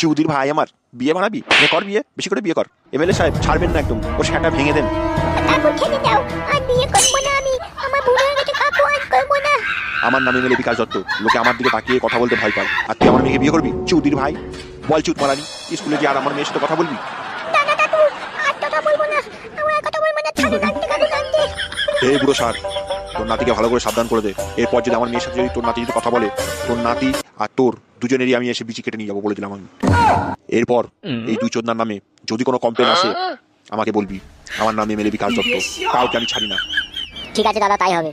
চৌধুরী ভাই আমার? বিয়ে বানাবি? বিয়ে কর বিয়ে বেশি করে বিয়ে কর। এমএলএ সাহেব ছাড়বেন না একদম। ওর সেটা ভেঙে দেন। আমার নামে এমএলএ বিকাশ দত্ত। লোকে আমার দিকে তাকিয়ে কথা বলতে ভয় পায়। আর তুই আমার মেয়েকে বিয়ে করবি? চৌধুরী ভাই? বল চুত মারানি। স্কুলে গিয়ে আর আমার মেয়ের সাথে কথা বলবি? হে বুড়ো সার তোর নাতিকে ভালো করে সাবধান করে দে। এরপর যদি আমার মেয়ের সাথে যদি তোর নাতি যদি কথা বলে তোর নাতি আর তোর দুজনেরই আমি এসে বিচি কেটে নিয়ে যাব বলে দিলাম আমি। এরপর এই দুই চোদনার নামে যদি কোনো কমপ্লেন আসে আমাকে বলবি। আমার নাম এমএলএ বিকাশ দত্ত কাউকে আমি ছাড়ি না। ঠিক আছে দাদা তাই হবে।